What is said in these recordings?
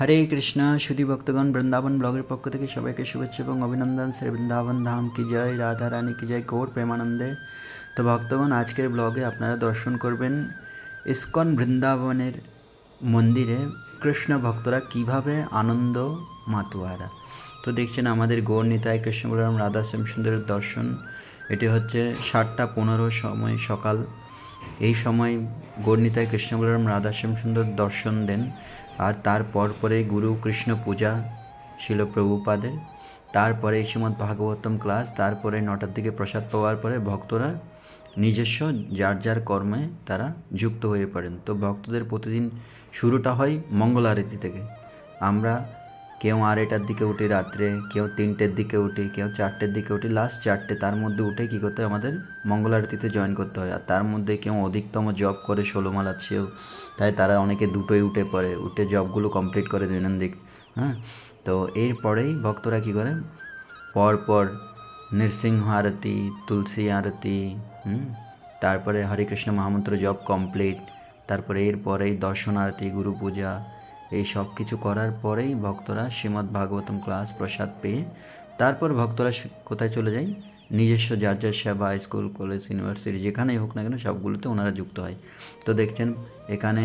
হরে কৃষ্ণ, সুধী ভক্তগণ, বৃন্দাবন ব্লগের পক্ষ থেকে সবাইকে শুভেচ্ছা এবং অভিনন্দন। শ্রী বৃন্দাবন ধাম কি জয়, রাধা রানী কি জয় গৌর প্রেমানন্দে। তো ভক্তগণ, আজকের ব্লগে আপনারা দর্শন করবেন ইস্কন বৃন্দাবনের মন্দিরে কৃষ্ণ ভক্তরা কীভাবে আনন্দ মাতুয়ারা। তো দেখছেন আমাদের গৌর নিতাই কৃষ্ণ বলরাম রাধা শ্যাম সুন্দরের দর্শন। এটি হচ্ছে সাতটা পনেরো সময় সকাল। এই সময় গৌরনীতায় কৃষ্ণ বলরাম রাধাশ্যাম সুন্দর দর্শন দেন। আর তারপর পরে গুরু কৃষ্ণ পূজা ছিল প্রভুপাদের তারপরে শ্রীমদ্ ভাগবতম ক্লাস, তারপরে নটার দিকে প্রসাদ পাওয়ার পরে ভক্তরা নিজস্ব যার যার কর্মে তারা যুক্ত হয়ে পড়েন। তো ভক্তদের প্রতিদিন শুরুটা হয় মঙ্গল আরতি থেকে। আমরা কেউ আড়াইটার দিকে উঠি রাত্রে, কেউ তিনটের দিকে উঠি, কেউ চারটের দিকে উঠি লাস্ট চারটে, তার মধ্যে উঠে কী করতে হয় আমাদের মঙ্গল আরতিতে জয়েন করতে হয়। আর তার মধ্যে কেউ অধিকতম জব করে ষোলোমালা সেও তাই তারা অনেকে দুটোই উঠে পড়ে, উঠে জবগুলো কমপ্লিট করে দৈনন্দিন হ্যাঁ? তো এরপরেই ভক্তরা কী করে? পরপর নৃসিংহ আরতি, তুলসী আরতি তারপরে হরে কৃষ্ণ মহামন্ত্র জব কমপ্লিট তারপরে এরপরেই দর্শন আরতি গুরু পূজা এই সব কিছু করার পরেই ভক্তরা শ্রীমদ্ ভাগবতম ক্লাস প্রসাদ পেয়ে তারপর ভক্তরা কোথায় চলে যায়? নিজস্ব যার যার সেবা, স্কুল, কলেজ, ইউনিভার্সিটি, যেখানেই হোক না কেন সবগুলোতে ওনারা যুক্ত হয়। তো দেখছেন, এখানে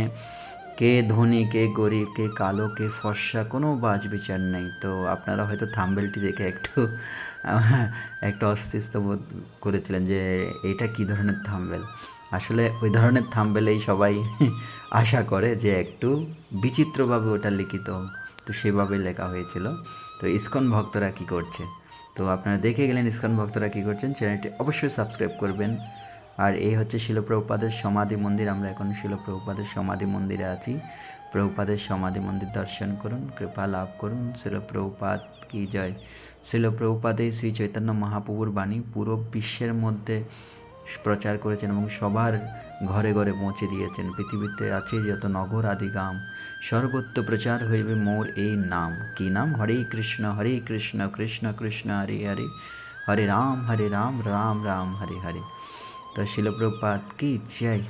কে ধনী, কে গরিব, কে কালো, কে ফর্সা, কোনো বাজ বিচার নেই। তো আপনারা হয়তো থাম্বেলটি দেখে একটু একটু অস্তিত্ব বোধ করেছিলেন যে এটা কী ধরনের থাম্বেল? আসলে ওই ধরনের থাম্বেলেই সবাই আশা করে যে একটু বিচিত্রভাবে ওটা লিখিত। তো সেভাবে লেখা হয়েছিল। তো ইসকন ভক্তরা কি করছে? তো আপনারা দেখে গেলেন ইসকন ভক্তরা কী করছেন? চ্যানেলটি অবশ্যই সাবস্ক্রাইব করবেন। আর এই হচ্ছে শিলপ্রভুপাদের সমাধি মন্দির। আমরা এখন শিলপ্রভুপাদের সমাধি মন্দিরে আছি। প্রভুপাদের সমাধি মন্দির দর্শন করুন, কৃপা লাভ করুন। শিলপ্রভুপাদ কি জয়? শিলপ্রভুপাদে শ্রী চৈতন্য মহাপ্রভুর বাণী পুরো বিশ্বের মধ্যে প্রচার করেছেন এবং সবার ঘরে ঘরে পৌঁছে দিয়েছেন। পৃথিবীতে আছে যত নগর আদি গ্রাম। সর্বত্র প্রচার হইবে মোর এই নাম। কি নাম? হরে কৃষ্ণ হরে কৃষ্ণ কৃষ্ণ কৃষ্ণ, হরে হরে। হরে রাম হরে রাম রাম রাম, হরে হরে। তো শিলপ্রপাত কি? জয়।